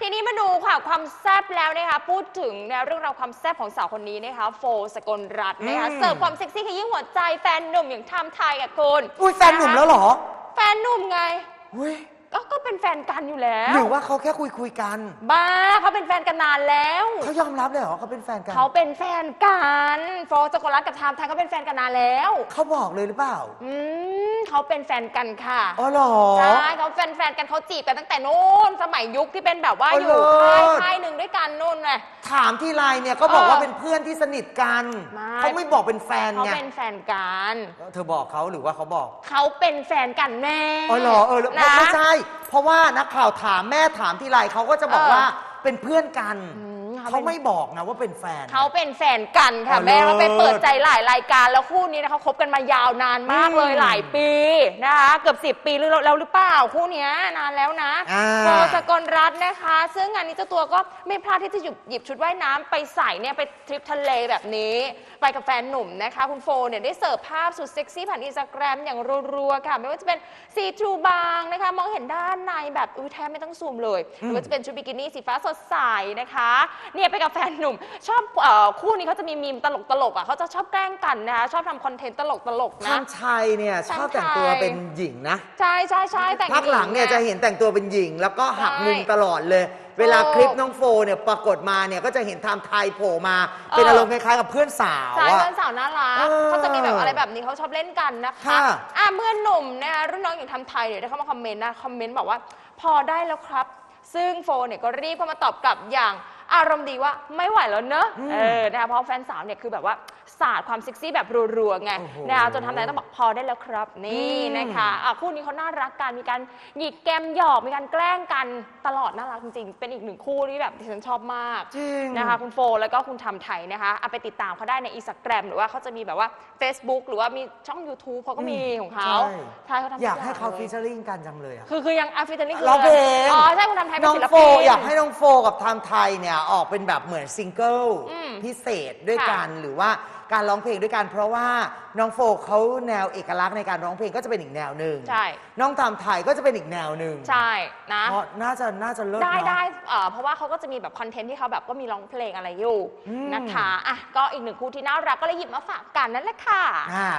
ทีนี้มาดูค่ะความแซ่บแล้วนะคะพูดถึงเนี่ยเรื่องราวความแซ่บของสาวคนนี้นะคะโฟสกลรัตน์นะคะอืม เสิร์ฟความเซ็กซี่ขยี้หัวใจแฟนหนุ่มอย่างไทม์ไทยกับคุณอุ้ยแฟนหนุ่มแล้วเหรอ แฟนหนุ่มไง อุ้ย ก็ก็เป็นแฟนกันอยู่แล้ว หรือว่าเขาแค่คุยคุยๆกัน บ้าเขาเป็นแฟนกันนานแล้ว เขายอมรับเลยเหรอเขาเป็นแฟนกันเขาเป็นแฟนกันโฟสกลรัตน์กับไทม์ไทยเขาเป็นแฟนกันนานแล้ว เขาบอกเลยหรือเปล่าอืมเขาเป็นแฟนกันค่ะอ๋อเหรอ ใช่เขาแฟนๆกันเขาจีบกันตั้งแต่นู้นสมัยยุคที่เป็นแบบว่าอ๋ออยู่เลิค่ายศ ค่ายหนึ่งด้วยกันนู่นไง ถามที่ไลน์เนี่ยก็บอกเออว่าเป็นเพื่อนที่สนิทกันไม่ เขาไม่บอกเป็นแฟนเขาไงเป็นแฟนกัน เธอบอกเขาหรือว่าเขาบอกเขาเป็นแฟนกันแน่อ๋อเหรอเออแล้วนะไม่ใช่เพราะว่านักข่าวถามแม่ถามที่ไรเขาก็จะบอกเออว่าเป็นเพื่อนกัน อืมเขาเขาเป็นไม่บอกนะว่าเป็นแฟน เขาเป็นแฟนกันค่ะอ๋อแม่เราไปเลิศเปิดใจหลายรายการแล้วคู่นี้นะเขาคบกันมายาวนานมากเลยอืมหลายปีนะคะเกือบ 10 ปีแล้วแล้วหรือเปล่าคู่เนี้ยนานแล้วนะอ่าโฟสกลรัตน์นะคะ ซึ่งงานนี้เจ้าตัวก็ไม่พลาดที่จะหยิบหยิบชุดว่ายน้ำไปใส่เนี่ยไปทริปทะเลแบบนี้ ไปกับแฟนหนุ่มนะคะ คุณโฟเนี่ยได้เสิร์ฟภาพสุดเซ็กซี่ผ่านอินสตาแกรมอย่างรัวๆค่ะ ไม่ว่าจะเป็นซีทรูบางนะคะ มองเห็นด้านในแบบอุ้ยแทบไม่ต้องซูมเลย หรือว่าจะเป็นชุดบิกินี่สีฟ้าสดใสนะคะเนี่ยไปกับแฟนหนุ่ม ชอบเอ่อคู่นี้เขาจะมีมีมตลกๆอะเขาจะชอบแกล้งกันนะคะชอบทำคอนเทนต์ตลกๆท่านะนชัยเนี่ยชอบแต่งตัวเป็นหญิงนะ ใช่ใช่ใช่แต่งพักหลังเนี่ยญิจะเห็นแต่งตัวเป็นหญิง แล้วก็หักใช่มุมตลอดเลย เวลาถูกคลิปน้องโฟเนี่ยปรากฏมาเนี่ยก็จะเห็นไทม์ไทยโผล่มาเออเป็นอารมณ์คล้ายๆกับเพื่อนสาวใช่อะ เพื่อนสาวน่ารักเออเขาจะมีแบบอะไรแบบนี้เขาชอบเล่นกันนะคะค่ะอะเมื่อนหนุ่มนะคะรุ่นน้องอย่างทำไทยเนี่ยได้เข้ามาคอมเมนต์นะคอมเมนต์บอกว่า พอได้แล้วครับ ซึ่งโฟเนี่ยก็รีบเข้ามาตอบกลับอย่าง อารมณ์ดีว่าไม่ไหวแล้วเนอะอืมเออนะคะเพราะแฟนสาวเนี่ยคือแบบว่าสาดความเซ็กซี่แบบรัวๆไงโอ้โหนะคะจนทำอะไรต้องบอกพอได้แล้วครับ นี่อืม นะคะอะคู่นี้เขาน่ารักกันมีการหยิกแกมหยอกมีการแกล้งกันตลอดน่ารักจริงๆเป็นอีกหนึ่งคู่ที่แบบที่ฉันชอบมาก จริง นะคะคุณโฟแล้วก็คุณทำไทยนะคะเอาไปติดตามเขาได้ในอินสตาแกรมหรือว่าเขาจะมีแบบว่า Facebook หรือว่ามีช่อง YouTube เขาก็มีของเขาใช่ ใช่เขาทำทุอยากให้เขาลฟีเจอริ่งกันจังเลยอะ คือคือยังอาฟิตานี่คือร้องเพลง อ๋อ ใช่คุณทำไทยเป็นน้องศิลโฟปินอยากให้น้องโฟกับไทม์ไทยเนี่ยออกเป็นแบบเหมือนซิงเกิลอืมพิเศษด้วยค่ะกัน หรือว่าการร้องเพลงด้วยกัน เพราะว่าน้องโฟเขาแนวเอกลักษณ์ในการร้องเพลงก็จะเป็นอีกแนวหนึ่งใช่ น้องไทม์ไทยก็จะเป็นอีกแนวหนึ่งใช่นะ เพราะน่าจะน่าจะเลิศได้เนาะได้เอ่อเพราะว่าเขาก็จะมีแบบคอนเทนต์ที่เขาแบบก็มีร้องเพลงอะไรอยู่อืม นะคะอะก็อีกหนึ่งคู่ที่น่ารักก็เลยหยิบมาฝากกันนั่นแหละค่ะ อ่า